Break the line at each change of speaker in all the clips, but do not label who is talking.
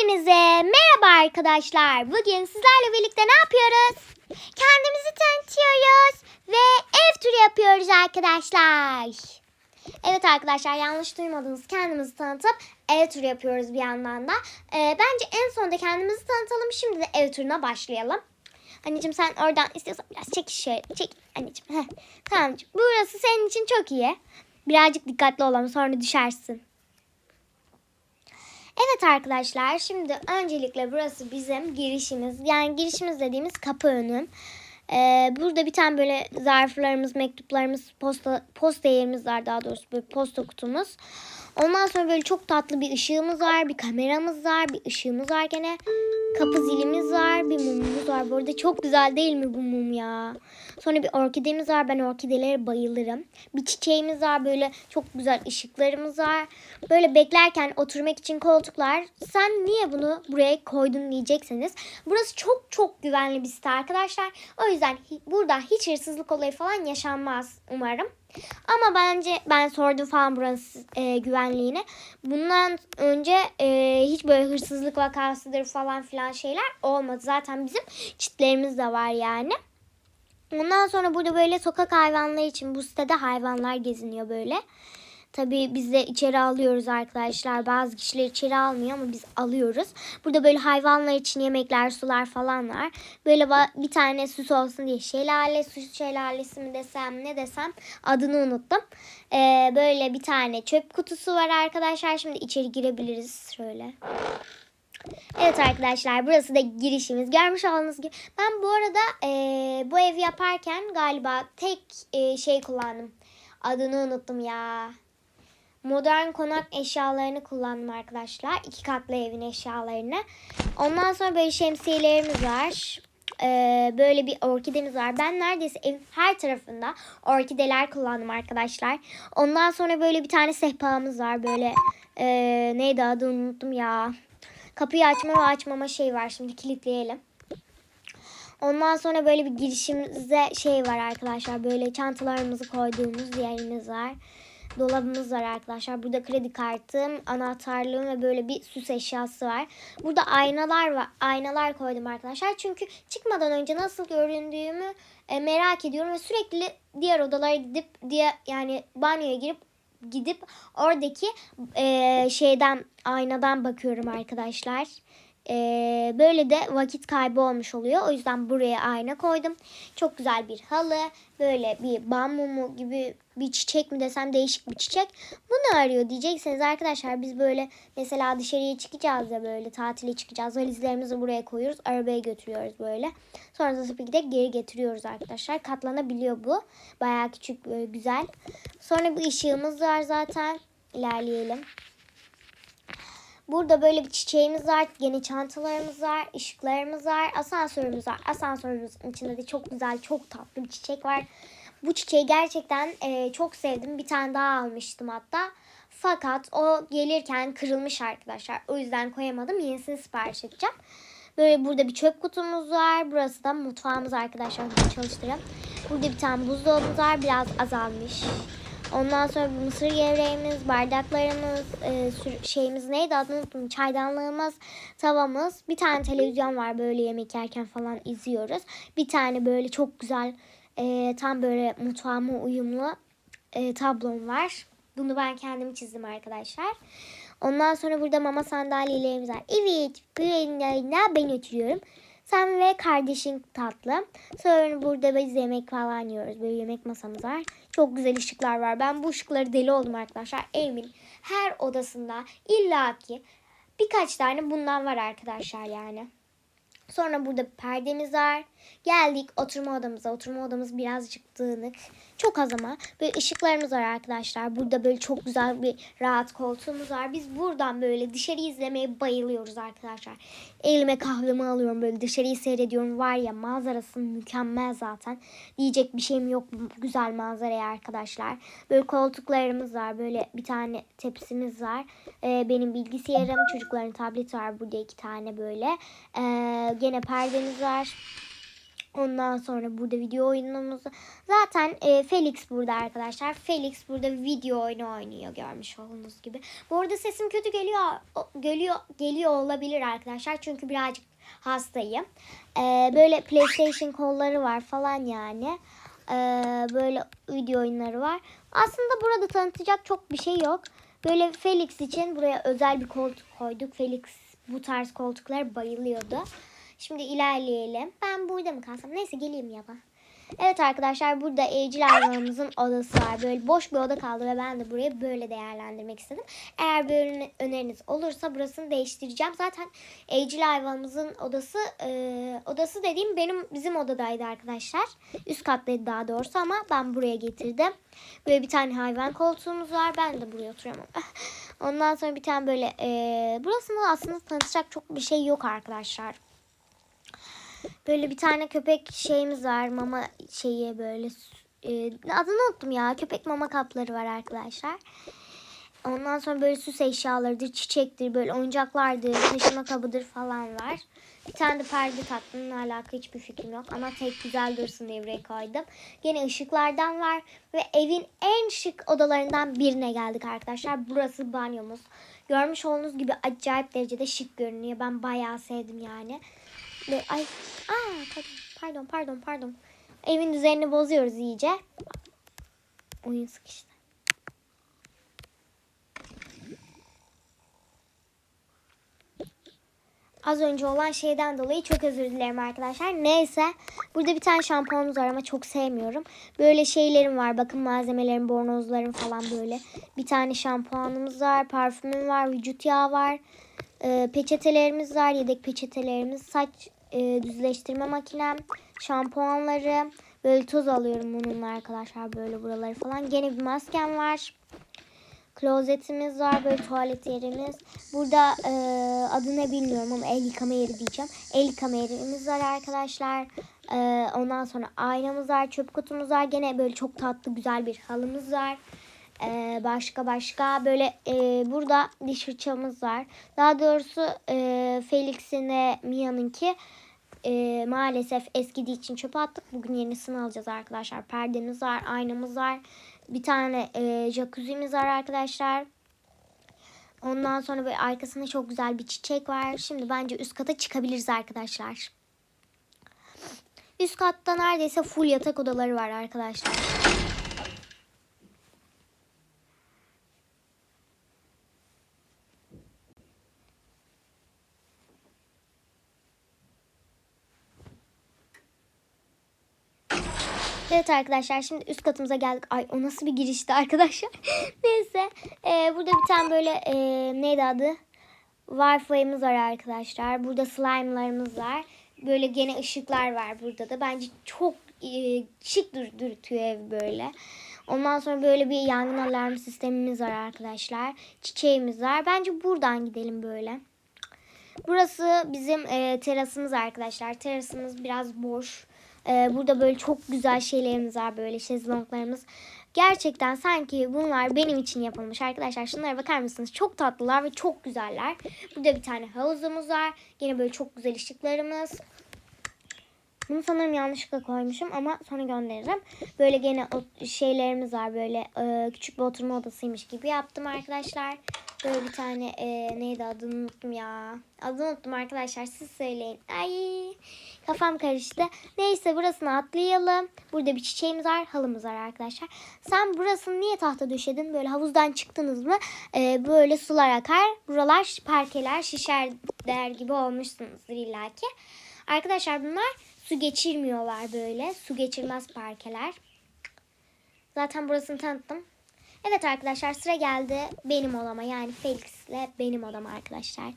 Hepinize merhaba arkadaşlar. Bugün sizlerle birlikte ne yapıyoruz? Kendimizi tanıtıyoruz ve ev turu yapıyoruz arkadaşlar. Evet arkadaşlar yanlış duymadınız. Kendimizi tanıtıp ev turu yapıyoruz bir yandan da. Ee, bence en sonunda kendimizi tanıtalım. Şimdi de ev turuna başlayalım. Anneciğim sen oradan istiyorsan biraz çek şöyle. Çek anneciğim. Tamam. Burası senin için çok iyi. Birazcık dikkatli olalım sonra düşersin. Evet arkadaşlar şimdi öncelikle burası bizim girişimiz. Yani girişimiz dediğimiz kapı önü. Ee, burada bir tane böyle zarflarımız, mektuplarımız, posta, posta yerimiz var daha doğrusu böyle posta kutumuz. Ondan sonra böyle çok tatlı bir ışığımız var, bir kameramız var, bir ışığımız var gene. Kapı zilimiz var, bir mumumuz var. Bu arada çok güzel değil mi bu mum ya? Sonra bir orkidemiz var. Ben orkidelere bayılırım. Bir çiçeğimiz var. Böyle çok güzel ışıklarımız var. Böyle beklerken oturmak için koltuklar. Sen niye bunu buraya koydun diyecekseniz. Burası çok çok güvenli bir site arkadaşlar. O yüzden burada hiç hırsızlık olayı falan yaşanmaz umarım. Ama bence ben sordum falan burası e, güvenliğine. Bundan önce e, hiç böyle hırsızlık vakasıdır falan filan şeyler olmadı. Zaten bizim çitlerimiz de var yani. Ondan sonra burada böyle sokak hayvanları için bu sitede hayvanlar geziniyor böyle. Tabii biz de içeri alıyoruz arkadaşlar. Bazı kişiler içeri almıyor ama biz alıyoruz. Burada böyle hayvanlar için yemekler, sular falan var. Böyle bir tane süs olsun diye şelale, süs şelalesi mi desem ne desem adını unuttum. Ee, böyle bir tane çöp kutusu var arkadaşlar. Şimdi içeri girebiliriz şöyle. Evet arkadaşlar burası da girişimiz. Görmüş olduğunuz gibi. Ben bu arada eee, bu evi yaparken galiba tek eee, şey kullandım. Adını unuttum ya. Modern konak eşyalarını kullandım arkadaşlar. İki katlı evin eşyalarını. Ondan sonra böyle şemsiyelerimiz var. Eee, böyle bir orkidemiz var. Ben neredeyse evin her tarafında orkideler kullandım arkadaşlar. Ondan sonra böyle bir tane sehpamız var. Böyle eee, neydi adını unuttum ya. Kapıyı açma ve açmama şey var. Şimdi kilitleyelim. Ondan sonra böyle bir girişimizde şey var arkadaşlar. Böyle çantalarımızı koyduğumuz yerimiz var. Dolabımız var arkadaşlar. Burada kredi kartım, anahtarlığım ve böyle bir süs eşyası var. Burada aynalar var. Aynalar koydum arkadaşlar. Çünkü çıkmadan önce nasıl göründüğümü e, merak ediyorum ve sürekli diğer odalara gidip diye yani banyoya girip gidip oradaki e, şeyden aynadan bakıyorum arkadaşlar. E, böyle de vakit kaybı olmuş oluyor. O yüzden buraya ayna koydum. Çok güzel bir halı. Böyle bir bambumu gibi bir çiçek mi desem değişik bir çiçek. Bu ne arıyor diyecekseniz arkadaşlar biz böyle mesela dışarıya çıkacağız ya böyle tatile çıkacağız. Valizlerimizi buraya koyuyoruz. Arabaya götürüyoruz böyle. Sonra da tabii ki de geri getiriyoruz arkadaşlar. Katlanabiliyor bu. Bayağı küçük böyle güzel. Sonra bir ışığımız var zaten. İlerleyelim. Burada böyle bir çiçeğimiz var. Yeni çantalarımız var. ışıklarımız var. Asansörümüz var. Asansörümüzün içinde de çok güzel, çok tatlı bir çiçek var. Bu çiçeği gerçekten e, çok sevdim. Bir tane daha almıştım hatta. Fakat o gelirken kırılmış arkadaşlar. O yüzden koyamadım. Yenisini sipariş edeceğim. Böyle burada bir çöp kutumuz var. Burası da mutfağımız arkadaşlar. Bunu çalıştırayım. Burada bir tane buzdolabımız var. Biraz azalmış. Ondan sonra mısır gevreğimiz, bardaklarımız, e, şeyimiz neydi adını unuttum. Çaydanlığımız, tavamız. Bir tane televizyon var böyle yemek yerken falan izliyoruz. Bir tane böyle çok güzel e, tam böyle mutfağıma uyumlu e, tablom var. Bunu ben kendim çizdim arkadaşlar. Ondan sonra burada mama sandalyelerimiz var. Evet, bu yayında ben oturuyorum. Sen ve kardeşin tatlı. Sonra burada biz yemek falan yiyoruz. Böyle yemek masamız var. Çok güzel ışıklar var. Ben bu ışıkları deli oldum arkadaşlar. Evimin her odasında illaki birkaç tane bundan var arkadaşlar yani. Sonra burada perdemiz var. Geldik oturma odamıza. Oturma odamız birazcık dağınık. Çok az ama. Böyle ışıklarımız var arkadaşlar. Burada böyle çok güzel bir rahat koltuğumuz var. Biz buradan böyle dışarı izlemeye bayılıyoruz arkadaşlar. Elime kahvemi alıyorum böyle dışarıyı seyrediyorum. Var ya manzarası mükemmel zaten. Diyecek bir şeyim yok güzel manzaraya arkadaşlar. Böyle koltuklarımız var. Böyle bir tane tepsimiz var. Ee, benim bilgisayarım, çocukların tableti var. Burada iki tane böyle. Ee, gene perdemiz var. Ondan sonra burada video oyunumuz. Zaten e, Felix burada arkadaşlar. Felix burada video oyunu oynuyor görmüş olduğunuz gibi. Bu arada sesim kötü geliyor. Geliyor geliyor olabilir arkadaşlar. Çünkü birazcık hastayım. E, böyle PlayStation kolları var falan yani. E, böyle video oyunları var. Aslında burada tanıtacak çok bir şey yok. Böyle Felix için buraya özel bir koltuk koyduk. Felix bu tarz koltuklara bayılıyordu. Şimdi ilerleyelim. Ben burada mı kalsam? Neyse geleyim ya ben. Evet arkadaşlar burada evcil hayvanımızın odası var. Böyle boş bir oda kaldı ve ben de burayı böyle değerlendirmek istedim. Eğer bir öneriniz olursa burasını değiştireceğim. Zaten evcil hayvanımızın odası e, odası dediğim benim bizim odadaydı arkadaşlar. Üst kattaydı daha doğrusu ama ben buraya getirdim. Böyle bir tane hayvan koltuğumuz var. Ben de buraya oturuyorum. Ondan sonra bir tane böyle e, burasında aslında tanıtacak çok bir şey yok arkadaşlar. Böyle bir tane köpek şeyimiz var. Mama şeyi böyle e, adını unuttum ya. Köpek mama kapları var arkadaşlar. Ondan sonra böyle süs eşyalarıdır, çiçektir, böyle oyuncaklardır, taşıma kabıdır falan var. Bir tane de perde taktım. Alakalı hiçbir fikrim yok. Ama tek güzel dursun diye buraya koydum. Yine ışıklardan var. Ve evin en şık odalarından birine geldik arkadaşlar. Burası banyomuz. Görmüş olduğunuz gibi acayip derecede şık görünüyor. Ben bayağı sevdim yani. Ve, ay, aa, pardon, pardon, pardon, pardon. Evin düzenini bozuyoruz iyice. Oyun sıkıştı. Az önce olan şeyden dolayı çok özür dilerim arkadaşlar. Neyse. Burada bir tane şampuanımız var ama çok sevmiyorum. Böyle şeylerim var. Bakın malzemelerim, bornozlarım falan böyle. Bir tane şampuanımız var. Parfümüm var. Vücut yağı var. Ee, peçetelerimiz var. Yedek peçetelerimiz. Saç e, düzleştirme makinem. Şampuanları. Böyle toz alıyorum bununla arkadaşlar. Böyle buraları falan. Gene bir maskem var. Klozetimiz var böyle tuvalet yerimiz. Burada e, adı ne bilmiyorum ama el yıkama yeri diyeceğim. El yıkama yerimiz var arkadaşlar. E, ondan sonra aynamız var, çöp kutumuz var. Gene böyle çok tatlı güzel bir halımız var. E, başka başka böyle e, burada diş fırçamız var. Daha doğrusu e, Felix'in ve Mia'nınki e, maalesef eskidiği için çöpe attık. Bugün yenisini alacağız arkadaşlar. Perdemiz var, aynamız var. Bir tane e, jacuzzi'miz var arkadaşlar. Ondan sonra böyle arkasında çok güzel bir çiçek var. Şimdi bence üst kata çıkabiliriz arkadaşlar. Üst katta neredeyse full yatak odaları var arkadaşlar. Evet arkadaşlar şimdi üst katımıza geldik. Ay o nasıl bir girişti arkadaşlar. Neyse e, burada bir tane böyle e, neydi adı? Wi-Fi'miz var arkadaşlar. Burada slime'larımız var. Böyle gene ışıklar var burada da. Bence çok e, şık dur durutuyor ev böyle. Ondan sonra böyle bir yangın alarm sistemimiz var arkadaşlar. Çiçeğimiz var. Bence buradan gidelim böyle. Burası bizim e, terasımız arkadaşlar. Terasımız biraz boş. E, burada böyle çok güzel şeylerimiz var. Böyle şezlonglarımız. Gerçekten sanki bunlar benim için yapılmış arkadaşlar. Şunlara bakar mısınız? Çok tatlılar ve çok güzeller. Burada bir tane havuzumuz var. Yine böyle çok güzel ışıklarımız. Bunu sanırım yanlışlıkla koymuşum ama sonra gönderirim. Böyle gene şeylerimiz var. Böyle e, küçük bir oturma odasıymış gibi yaptım arkadaşlar. Böyle bir tane e, neydi adını unuttum ya. Adını unuttum arkadaşlar siz söyleyin. Ay kafam karıştı. Neyse burasını atlayalım. Burada bir çiçeğimiz var halımız var arkadaşlar. Sen burasını niye tahta döşedin? Böyle havuzdan çıktınız mı? E, böyle sular akar. Buralar parkeler şişer der gibi olmuşsunuzdur illaki. Arkadaşlar bunlar su geçirmiyorlar böyle. Su geçirmez parkeler. Zaten burasını tanıttım. Evet arkadaşlar sıra geldi benim odama yani Felix'le benim odam arkadaşlar.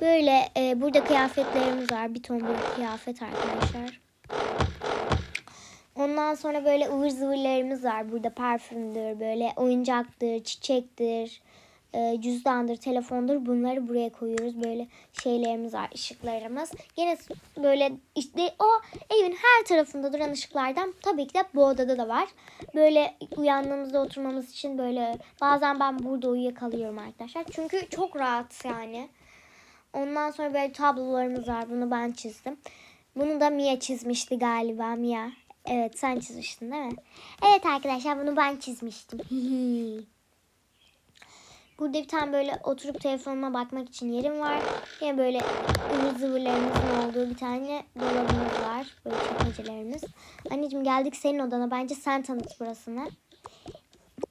Böyle e, burada kıyafetlerimiz var. Bir ton böyle kıyafet arkadaşlar. Ondan sonra böyle ıvır zıvırlarımız var. Burada parfümdür, böyle oyuncaktır, çiçektir, e, cüzdandır, telefondur. Bunları buraya koyuyoruz. Böyle şeylerimiz var, ışıklarımız. Yine böyle işte o evin her tarafında duran ışıklardan tabii ki de bu odada da var. Böyle uyandığımızda oturmamız için böyle bazen ben burada uyuyakalıyorum arkadaşlar. Çünkü çok rahat yani. Ondan sonra böyle tablolarımız var. Bunu ben çizdim. Bunu da Mia çizmişti galiba Mia. Evet sen çizmiştin değil mi? Evet arkadaşlar bunu ben çizmiştim. Burada bir tane böyle oturup telefonuma bakmak için yerim var. Yine böyle ıvır zıvırlarımızın olduğu bir tane dolabımız var. Böyle çekmecelerimiz. Anneciğim geldik senin odana. Bence sen tanıt burasını.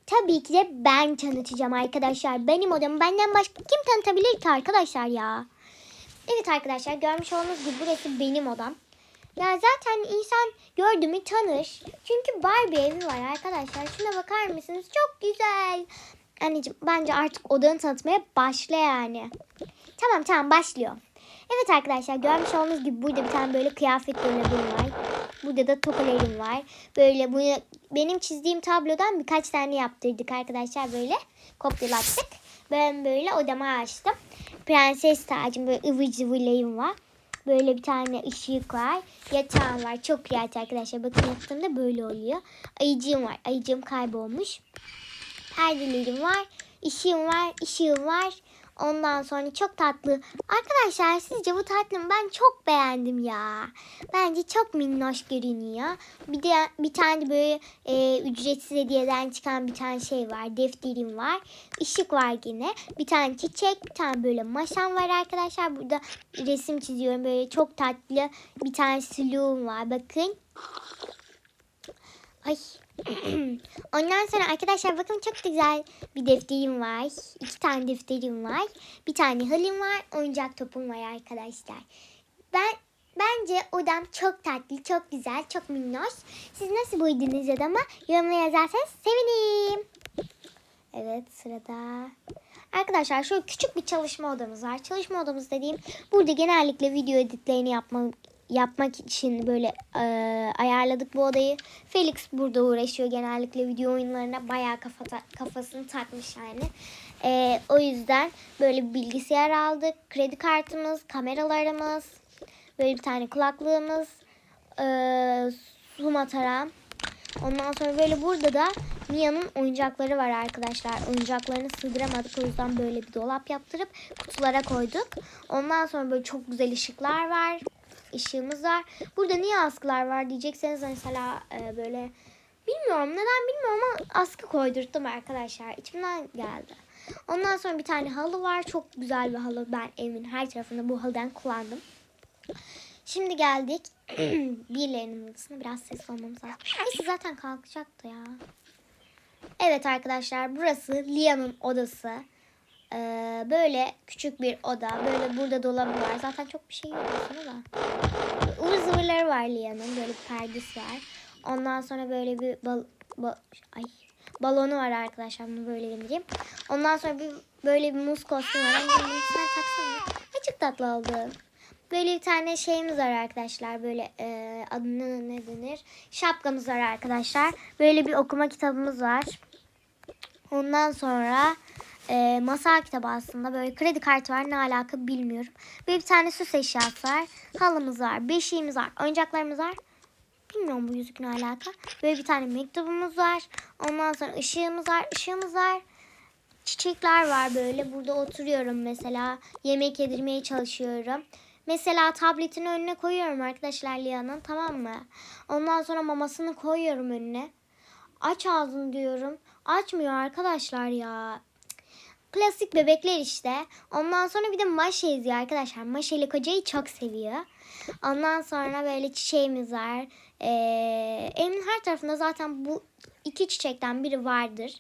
Tabii ki de ben tanıtacağım arkadaşlar. Benim odamı benden başka kim tanıtabilir ki arkadaşlar ya? Evet arkadaşlar görmüş olduğunuz gibi burası benim odam. Ya zaten insan gördü mü tanır. Çünkü Barbie evi var arkadaşlar. Şuna bakar mısınız? Çok güzel. Anneciğim bence artık odanı tanıtmaya başla yani. Tamam tamam başlıyor. Evet arkadaşlar görmüş olduğunuz gibi burada bir tane böyle kıyafet dolabım var. Burada da tokalarım var. Böyle bunu benim çizdiğim tablodan birkaç tane yaptırdık arkadaşlar böyle. Kopyalattık. Ben böyle odama açtım. Prenses tacım böyle ıvır zıvırlayım var. Böyle bir tane ışık var. Yatağım var. Çok rahat arkadaşlar. Bakın yattığımda böyle oluyor. Ayıcığım var. Ayıcığım kaybolmuş. Perdelerim var. ışığım var. ışığım var. Ondan sonra çok tatlı. Arkadaşlar sizce bu tatlı mı? Ben çok beğendim ya. Bence çok minnoş görünüyor. Bir de bir tane böyle e, ücretsiz hediyeden çıkan bir tane şey var. Defterim var. Işık var yine. Bir tane çiçek, bir tane böyle maşam var arkadaşlar. Burada resim çiziyorum. Böyle çok tatlı bir tane suluğum var. Bakın. Ay. Ondan sonra arkadaşlar bakın çok güzel bir defterim var. İki tane defterim var. Bir tane halim var. Oyuncak topum var arkadaşlar. Ben Bence odam çok tatlı, çok güzel, çok minnoş. Siz nasıl buydunuz odama? Yorumlara yazarsanız sevinirim. Evet sırada. Arkadaşlar şöyle küçük bir çalışma odamız var. Çalışma odamız dediğim burada genellikle video editlerini yapmak yapmak için böyle e, ayarladık bu odayı. Felix burada uğraşıyor genellikle video oyunlarına bayağı kafa kafasını takmış yani. E, o yüzden böyle bir bilgisayar aldık. Kredi kartımız, kameralarımız, böyle bir tane kulaklığımız, e, su mataram. Ondan sonra böyle burada da Mia'nın oyuncakları var arkadaşlar. Oyuncaklarını sığdıramadık. O yüzden böyle bir dolap yaptırıp kutulara koyduk. Ondan sonra böyle çok güzel ışıklar var. Işığımız var. Burada niye askılar var diyecekseniz mesela e, böyle bilmiyorum neden bilmiyorum ama askı koydurttum arkadaşlar. İçimden geldi. Ondan sonra bir tane halı var. Çok güzel bir halı. Ben evimin her tarafında bu halıdan kullandım. Şimdi geldik. Birilerinin odasına biraz ses olmamız lazım. Neyse zaten kalkacaktı ya. Evet arkadaşlar burası Lia'nın odası. Ee, böyle küçük bir oda. Böyle burada dolabı var. Zaten çok bir şey yok aslında da. Ivır zıvırları var Lia'nın. Böyle bir perdesi var. Ondan sonra böyle bir bal, bal ay balonu var arkadaşlar. Bunu böyle indireyim. Ondan sonra bir böyle bir muz kostümü var. Bunu sen taksana. Ay çok tatlı oldu. Böyle bir tane şeyimiz var arkadaşlar. Böyle e, adını ne denir? Şapkamız var arkadaşlar. Böyle bir okuma kitabımız var. Ondan sonra e, masal kitabı aslında. Böyle kredi kartı var. Ne alaka bilmiyorum. Böyle bir tane süs eşyası var. Halımız var. Beşiğimiz var. Oyuncaklarımız var. Bilmiyorum bu yüzük ne alaka. Böyle bir tane mektubumuz var. Ondan sonra ışığımız var. Işığımız var. Çiçekler var böyle. Burada oturuyorum mesela. Yemek yedirmeye çalışıyorum. Mesela tabletin önüne koyuyorum arkadaşlar Lia'nın tamam mı? Ondan sonra mamasını koyuyorum önüne. Aç ağzını diyorum. Açmıyor arkadaşlar ya. Klasik bebekler işte. Ondan sonra bir de Maşa izliyor arkadaşlar. Maşa ile kocayı çok seviyor. Ondan sonra böyle çiçeğimiz var. Ee, evimin her tarafında zaten bu iki çiçekten biri vardır.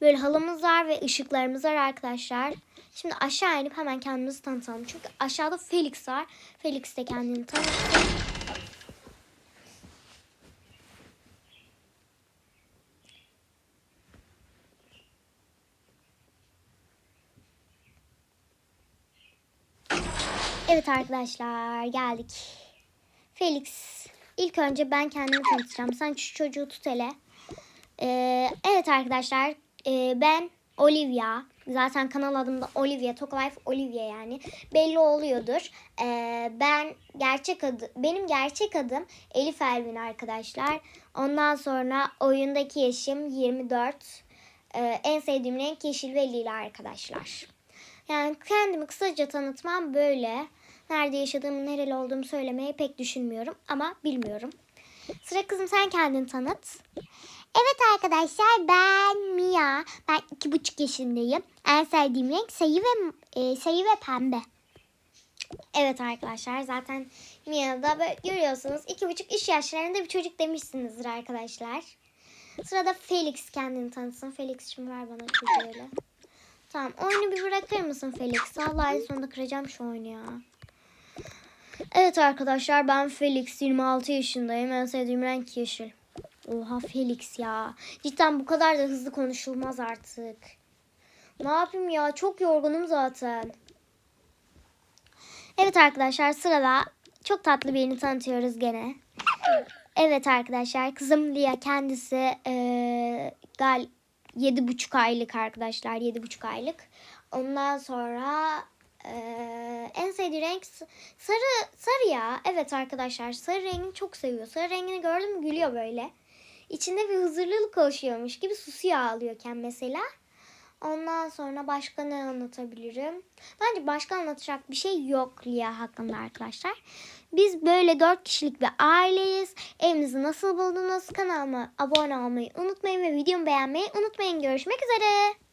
Böyle halımız var ve ışıklarımız var arkadaşlar. Şimdi aşağı inip hemen kendimizi tanıtalım. Çünkü aşağıda Felix var. Felix de kendini tanıtsın. Evet arkadaşlar geldik. Felix ilk önce ben kendimi tanıtacağım. Sen şu çocuğu tut hele. Ee, evet arkadaşlar e, ben Olivia. Zaten kanal adım da Olivia. Tokalife Olivia yani. Belli oluyordur. Ee, ben gerçek adı, benim gerçek adım Elif Elvin arkadaşlar. Ondan sonra oyundaki yaşım 24. Ee, en sevdiğim renk yeşil ve lila arkadaşlar. Yani kendimi kısaca tanıtmam böyle. Nerede yaşadığımı, nereli olduğumu söylemeyi pek düşünmüyorum ama bilmiyorum. Sıra kızım sen kendini tanıt.
Evet arkadaşlar ben Mia. Ben iki buçuk yaşındayım. En sevdiğim renk sayı ve e, sayı ve pembe.
Evet arkadaşlar zaten Mia'da böyle görüyorsunuz iki buçuk iş yaşlarında bir çocuk demişsinizdir arkadaşlar. Sırada Felix kendini tanıtsın. Felix şimdi ver bana çocuğuyla. Tamam oyunu bir bırakır mısın Felix? Vallahi sonunda kıracağım şu oyunu ya. Evet arkadaşlar ben Felix 26 yaşındayım. En sevdiğim renk yeşil. Oha Felix ya. Cidden bu kadar da hızlı konuşulmaz artık. Ne yapayım ya çok yorgunum zaten. Evet arkadaşlar sırada çok tatlı birini tanıtıyoruz gene. Evet arkadaşlar kızım Lia kendisi eee gal yedi buçuk aylık arkadaşlar yedi buçuk aylık. Ondan sonra eee, en sevdiği renk sarı sarı ya. Evet arkadaşlar sarı rengini çok seviyor. Sarı rengini gördüm gülüyor böyle. İçinde bir huzurluluk oluşuyormuş gibi susuyor ağlıyorken mesela. Ondan sonra başka ne anlatabilirim? Bence başka anlatacak bir şey yok Lia hakkında arkadaşlar. Biz böyle dört kişilik bir aileyiz. Evimizi nasıl buldunuz? Kanalıma abone olmayı unutmayın ve videomu beğenmeyi unutmayın. Görüşmek üzere.